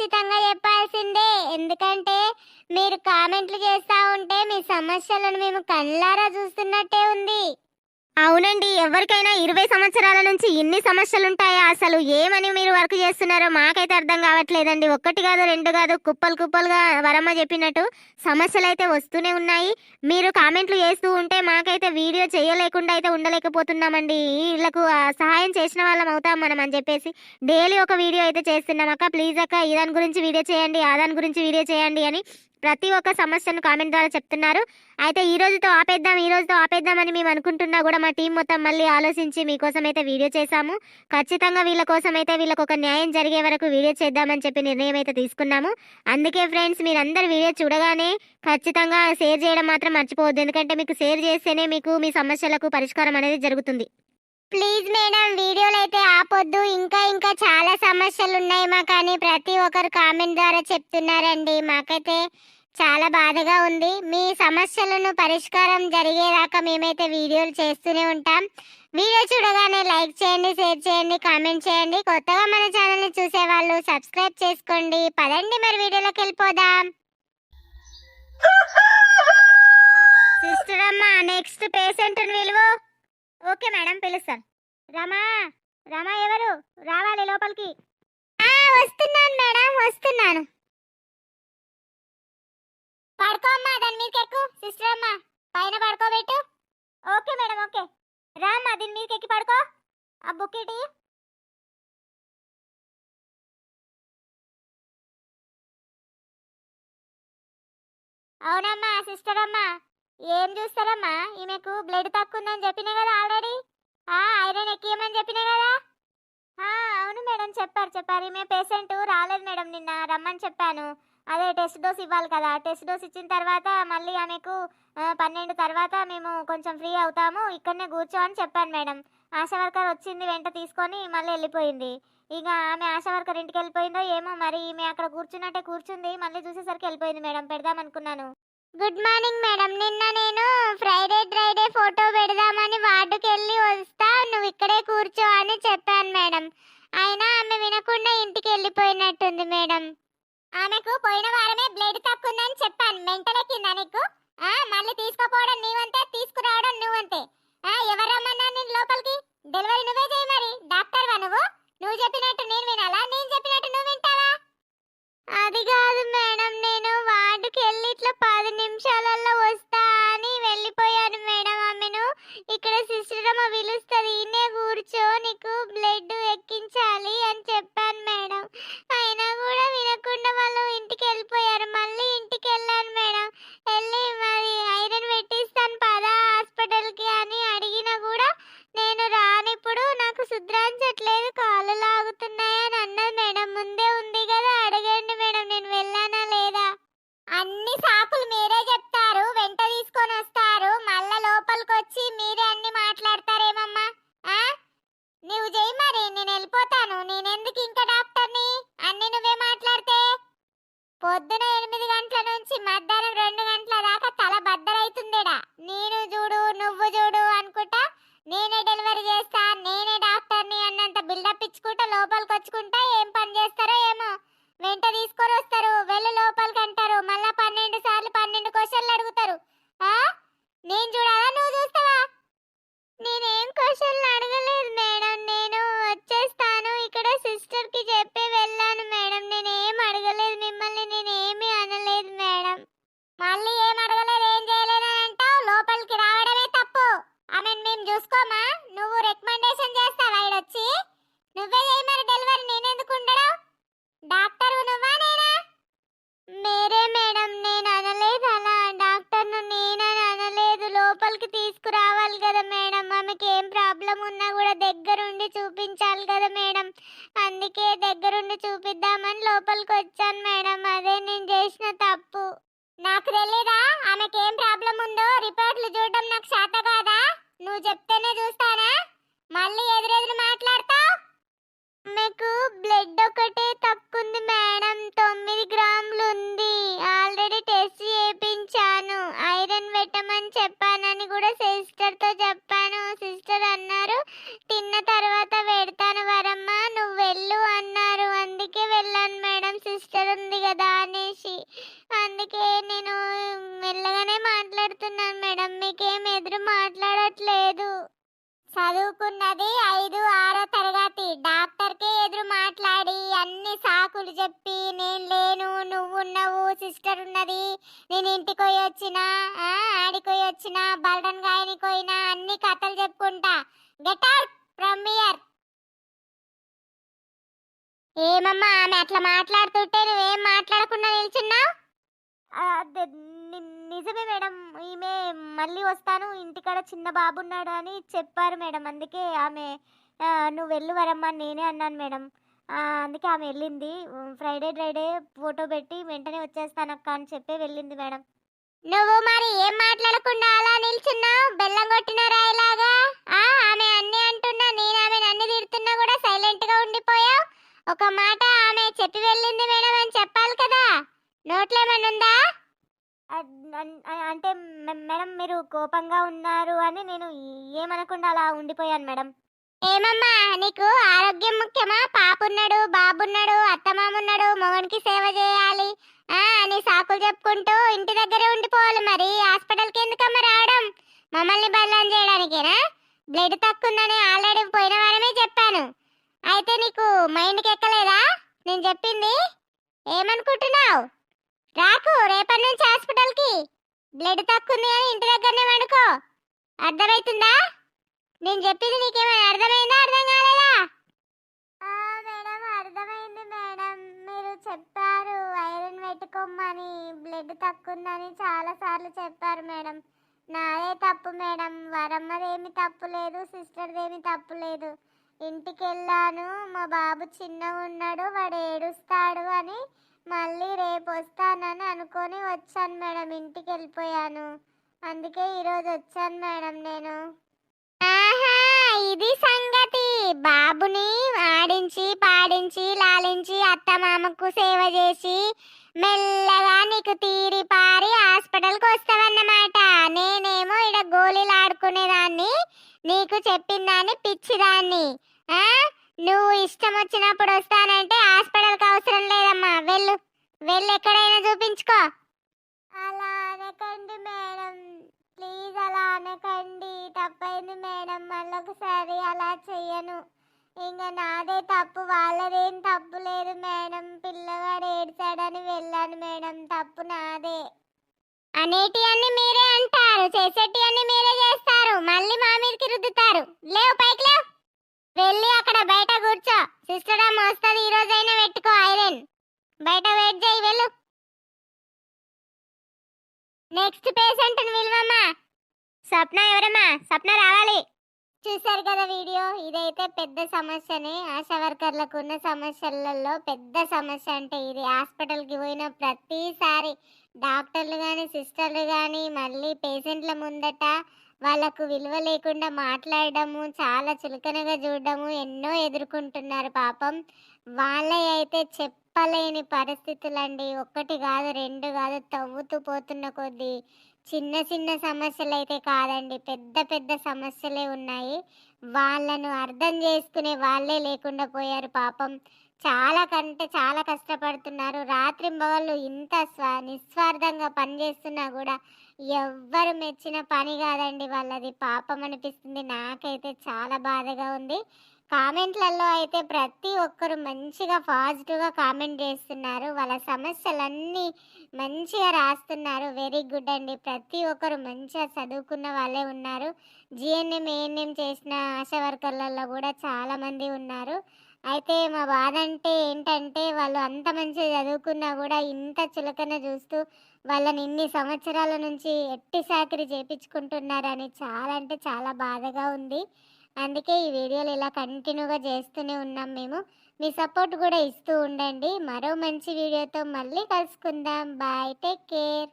ఖచ్చితంగా చెప్పాల్సిందే. ఎందుకంటే మీరు కామెంట్లు చేస్తా ఉంటే మీ సమస్యలను మేము కళ్ళారా చూస్తున్నట్టే ఉంది. అవునండి ఎవరికైనా ఇరవై సంవత్సరాల నుంచి ఇన్ని సమస్యలు ఉంటాయా అసలు ఏమని మీరు వర్క్ చేస్తున్నారో మాకైతే అర్థం కావట్లేదండి. ఒక్కటి కాదు రెండు కాదు కుప్పలు కుప్పలుగా వరమ్మ చెప్పినట్టు సమస్యలు అయితే వస్తూనే ఉన్నాయి. మీరు కామెంట్లు చేస్తూ ఉంటే మాకైతే వీడియో చేయలేకుండా అయితే ఉండలేకపోతున్నామండి. వీళ్ళకు సహాయం చేసిన వాళ్ళం అవుతాం మనం అని చెప్పేసి డైలీ ఒక వీడియో అయితే చేస్తున్నాం. అక్క ప్లీజ్ అక్క ఈ దాని గురించి వీడియో చేయండి ఆ దాని గురించి వీడియో చేయండి అని ప్రతి ఒక్క సమస్యను కామెంట్ ద్వారా చెప్తున్నారు. అయితే ఈ రోజుతో ఆపేద్దాం ఈ రోజుతో ఆపేద్దామని మేము అనుకుంటున్నా కూడా మా టీం మొత్తం మళ్ళీ ఆలోచించి మీకోసం అయితే వీడియో చేశాము. ఖచ్చితంగా వీళ్ళ కోసం అయితే వీళ్ళకు ఒక న్యాయం జరిగే వరకు వీడియో చేద్దామని చెప్పి నిర్ణయం అయితే తీసుకున్నాము. అందుకే ఫ్రెండ్స్ మీరందరు వీడియో చూడగానే ఖచ్చితంగా షేర్ చేయడం మాత్రం మర్చిపోవద్దు. ఎందుకంటే మీకు షేర్ చేస్తేనే మీకు మీ సమస్యలకు పరిష్కారం అనేది జరుగుతుంది. ప్లీజ్ మేడం అయితే ఆపొద్దు. ఇంకా ఇంకా చాలా సమస్యలు ఉన్నాయి మా కానీ ప్రతి ఒక్కరు కామెంట్ ద్వారా చెప్తున్నారండి. మాకైతే చాలా బాధగా ఉంది. మీ సమస్యలను పరిష్కారం జరిగేదాకా మేమైతే వీడియోలు చేస్తూనే ఉంటాం. వీడియో చూడగానే లైక్ చేయండి షేర్ చేయండి కామెంట్ చేయండి. కొత్తగా మన ఛానల్ని చూసేవాళ్ళు సబ్స్క్రైబ్ చేసుకోండి. పదండి మరి వీడియోలోకి వెళ్ళిపోదాం. సిస్టర్ అమ్మ నెక్స్ట్ పేషెంట్ విలువ ఓకే మేడం పిలుస్తాను రమా. రమా ఎవరు? రావాలి లోపలికి. వస్తున్నాను మేడం వస్తున్నాను. పడుకో అమ్మా దాని మీదకి ఎక్కు సిస్టర్ అమ్మా. పైన పడుకోబెట్టు. Okay madam okay. రామ్మా దీని మీదకి ఎక్కి పడుకో. ఆ బుక్ ఇటీ అవునమ్మా సిస్టర్ అమ్మా. ఏం చూస్తారమ్మా? ఈమెకు బ్లడ్ తక్కువ ఉందని చెప్పినా కదా ఆల్రెడీ. ఐరన్ ఎక్కియమని చెప్పినా కదా? అవును మేడం చెప్పారు చెప్పారు. ఈమె పేషెంట్ రాలేదు మేడం నిన్న రమ్మని చెప్పాను. అదే టెస్ట్ డోస్ ఇవ్వాలి కదా. టెస్ట్ డోస్ ఇచ్చిన తర్వాత మళ్ళీ ఆమెకు పన్నెండు తర్వాత మేము కొంచెం ఫ్రీ అవుతాము. ఇక్కడనే కూర్చో అని చెప్పాను మేడం. ఆశా వర్కర్ వచ్చింది వెంట తీసుకొని మళ్ళీ వెళ్ళిపోయింది. ఇక ఆమె ఆశా వర్కర్ ఇంటికి వెళ్ళిపోయిందో ఏమో మరి ఈమె అక్కడ కూర్చున్నట్టే కూర్చుంది. మళ్ళీ చూసేసరికి వెళ్ళిపోయింది మేడం. పెడదామనుకున్నాను గుడ్ మార్నింగ్ మేడం. నిన్న నేను ఫ్రైడే డ్రైడే ఫోటో పెడదామని వార్డుకి వెళ్ళి వస్తా నువ్వు ఇక్కడే కూర్చో అని చెప్పాను మేడం. అయినా ఆమె వినకుండా ఇంటికి వెళ్ళిపోయినట్టుంది మేడం. ఆమెకు పోయిన వారమే బ్లడ్ తక్కువ ఉందని చెప్పాను మెంటల్ కింద నీకు ఆ మళ్ళీ తీసుకుపోవడం నీవంతే తీసుకురావడం నువ్వంతే. ఆ ఎవరు రమ్మన్నా నేను లోపలికి? డెలివరీ నువ్వే చేయి మరి. డాక్టర్వా నువ్వు? నువ్వు చెప్పినట్టు నేను వినాలా? నేను చెప్పినట్టు నువ్వు వింటావా? అది కాదు పొద్దున ఎనిమిది గంటల నుంచి మధ్యాహ్నం రెండు గంటల దాకా తల బద్దలైతుందేడా? నేను చూడు నువ్వు చూడు అనుకుంటా నేనే డెలివరీ చేస్తా నేనే డాక్టర్ని అన్నంత బిల్డప్ ఇచ్చుకుంటా లోపలికి వచ్చుకుంటా ఏం పని చేస్తారో ఏమో. వెంట తీసుకొని వస్తారు వెళ్ళి లోపలికి అంటారు మళ్ళా పన్నెండు సార్లు పన్నెండు క్వశ్చన్లు అడుగుతారు. నేను చూడాలా? నువ్వు చూస్తావా? నేనేం క్వశ్చన్లు అడగలేదు చూపించాలి కదా మేడం. అందుకే దగ్గరుండి చూపిద్దామని లోపలికి వచ్చాను మేడం. అదే నేను చేసిన తప్పు. నాకు తెలీదా? ఆమెకేం ప్రాబ్లం ఉందో? రిపోర్ట్లు చూడడం నాకు శాత కాదా? నువ్వు చెప్తేనే చూస్తానా? మళ్ళీ ఎదురెదురు మాట్లాడతావు? మీకు బ్లడ్ ఒకటే తక్కువంది మేడం. తొమ్మిది గ్రాములు ఉంది ఆల్రెడీ టెస్ట్ చేయించాను. ఐరన్ పెట్టమని చెప్పానని కూడా సిస్టర్తో చెప్పాను. సిస్టర్ అన్నారు తిన్న తర్వాత పెడతాను వరమ్మ నువ్వు వెళ్ళు అన్నారు. అందుకే వెళ్ళాను మేడం సిస్టర్ ఉంది కదా అనేసి. అందుకే నేను మెల్లగానే మాట్లాడుతున్నాను మేడం మీకేం ఎదురు మాట్లాడట్లేదు. చదువుకున్నది ఐదు ఆరో తరగతి డాక్టర్కే ఎదురు మాట్లాడి అన్ని సాకులు చెప్పి నేను లేను నువ్వున్నావు సిస్టర్ ఉన్నది నేను ఇంటికి పోయి వచ్చినా ఆడికి పోయి వచ్చినా బలరన్ గాయని పోయినా అన్ని కథలు చెప్పుకుంటా. గెట్ అవుట్ ఫ్రమ్ ఇయర్ ఏమమ్మా ఆమె అట్లా మాట్లాడుతుంటే నువ్వేం మాట్లాడకుండా నిల్చున్నావు? నిజమే మేడం. ఈమె మళ్ళీ వస్తాను. ఇంటికాడ చిన్న బాబు ఉన్నాడు అని చెప్పారు మేడం. అందుకే ఆమె నువ్వు వెళ్ళు వరమ్మా నేనే అన్నాను మేడం. అందుకే ఆమె వెళ్ళింది. ఫ్రైడే ఫ్రైడే ఫోటో పెట్టి వెంటనే వచ్చేస్తాను అక్క అని చెప్పి వెళ్ళింది మేడం. నువ్వు మరి ఏం మాట్లాడకుండా అలా నిల్చున్నావు? ఉందా అంటే మేడం మీరు కోపంగా ఉన్నారు అని నేను ఏమనకుండా అలా ఉండిపోయాను మేడం. ఏమమ్మా నీకు ఆరోగ్యం ముఖ్యమా? పాపున్నాడు బాబున్నాడు అత్తమామున్నాడు మొగనికి సేవ చేయాలి అని సాకులు చెప్పుకుంటూ ఇంటి దగ్గరే ఉండిపోవాలి మరి. హాస్పిటల్కి ఎందుకమ్మా రావడం? మమ్మల్ని బదలాం చేయడానికేనా? బ్లడ్ తక్కువ ఉందని ఆల్రెడీ పోయిన వారమే చెప్పాను. అయితే నీకు మైండ్కి ఎక్కలేదా నేను చెప్పింది ఏమనుకుంటున్నావు? రాకు రేపటి నుంచి హాస్పిటల్కి. బ్లడ్ తక్కుంది అని ఇంటి దగ్గరనే వండుకో. అర్థమవుతుందా నేను చెప్పింది నీకేమైనా అర్థమైందా అర్థం కాలేదా? మేడం అర్థమైంది మేడం. మీరు చెప్పారు ఐరన్ పెట్టుకోమని బ్లడ్ తక్కువ ఉందని చాలా సార్లు చెప్పారు మేడం. నాదే తప్పు మేడం. వరమ్మదేమి తప్పు లేదు సిస్టర్దేమి తప్పు లేదు. ఇంటికి వెళ్ళాను మా బాబు చిన్నగా ఉన్నాడు వాడు ఏడుస్తాడు అని మళ్ళీ రేపు వస్తానని అనుకొని వచ్చాను మేడం ఇంటికి వెళ్ళిపోయాను అందుకే ఈరోజు వచ్చాను మేడం నేను. ఆహా ఇది సంగతి. బాబుని ఆడించి పాడించి లాలించి అత్తమామకు సేవ చేసి మెల్లగా నీకు తీరి పారి హాస్పిటల్కి వస్తావన్నమాట. నేనేమో ఇడ గోళీలు ఆడుకునేదాన్ని నీకు చెప్పిందాన్ని పిచ్చిదాన్ని. ఆ? నువ్వు ఇష్టం వచ్చినప్పుడు వస్తానంటే హాస్పిటల్కి అవసరం లేదమ్మా. వెళ్ళు. వెళ్ళి ఎక్కడైనా చూపించుకో. అలా అనకండి మేడం. ప్లీజ్ అలా అనకండి. తప్పైంది మేడం. మళ్ళొకసారి అలా చెయ్యను. ఇంకా నాదే తప్పు. వాళ్ళదేం తప్పు లేదు మేడం. పిల్లవాడు ఏడ్చాడని వెళ్ళాను మేడం. తప్పు నాదే. అనేటి అన్ని మీరే అంటారు. చేసేటి అన్ని మీరే చేస్తారు. మళ్ళీ మా మీదకి రుద్దుతారు. లేవు పైకి లేవు. వెళ్ళి అక్కడ బయట కూర్చో. సిస్టర్ అమ్మ వస్తుంది ఈ రోజైనా పెట్టుకో ఐరన్. బయట వెయిట్ చేయి వెళ్ళు. నెక్స్ట్ పేషెంట్ విలువమ్మా స్వప్న ఎవరమ్మా? స్వప్న రావాలి. చూసారు కదా వీడియో? ఇదైతే పెద్ద సమస్యనే. ఆశా వర్కర్లకు ఉన్న సమస్యలలో పెద్ద సమస్య అంటే ఇది. హాస్పిటల్కి పోయిన ప్రతిసారి డాక్టర్లు కానీ సిస్టర్లు కానీ మళ్ళీ పేషెంట్ల ముందట వాళ్ళకు విలువ లేకుండా మాట్లాడడము చాలా చులకనగా చూడడము ఎన్నో ఎదుర్కొంటున్నారు పాపం. వాళ్ళ అయితే చెప్పలేని పరిస్థితులండి. ఒక్కటి కాదు రెండు కాదు తవ్వుతూ పోతున్న కొద్దీ చిన్న చిన్న సమస్యలు అయితే కాదండి. పెద్ద పెద్ద సమస్యలే ఉన్నాయి. వాళ్ళను అర్థం చేసుకునే వాళ్ళే లేకుండా పోయారు పాపం. చాలా కంటే చాలా కష్టపడుతున్నారు. రాత్రి మగళ్ళు ఇంత స్వ నిస్వార్థంగా పనిచేస్తున్నా కూడా ఎవ్వరు మెచ్చిన పని కాదండి వాళ్ళది. పాపం అనిపిస్తుంది. నాకైతే చాలా బాధగా ఉంది. కామెంట్లలో అయితే ప్రతి ఒక్కరు మంచిగా పాజిటివ్గా కామెంట్ చేస్తున్నారు. వాళ్ళ సమస్యలన్నీ మంచిగా రాస్తున్నారు. వెరీ గుడ్ అండి. ప్రతి ఒక్కరు మంచిగా చదువుకున్న వాళ్ళే ఉన్నారు. జిఎన్ఎం ఏఎన్ఎం చేసిన ఆశా వర్కర్లలో కూడా చాలామంది ఉన్నారు. అయితే మా బాధ అంటే ఏంటంటే వాళ్ళు అంత మంచిగా చదువుకున్నా కూడా ఇంత చులకన చూస్తూ వాళ్ళని ఇన్ని సంవత్సరాల నుంచి ఎట్టి సాకిరి చేపించుకుంటున్నారని చాలా అంటే చాలా బాధగా ఉంది. అందుకే ఈ వీడియోలు ఇలా కంటిన్యూగా చేస్తూనే ఉన్నాం మేము. మీ సపోర్ట్ కూడా ఇస్తూ ఉండండి. మరో మంచి వీడియోతో మళ్ళీ కలుసుకుందాం. Bye take care.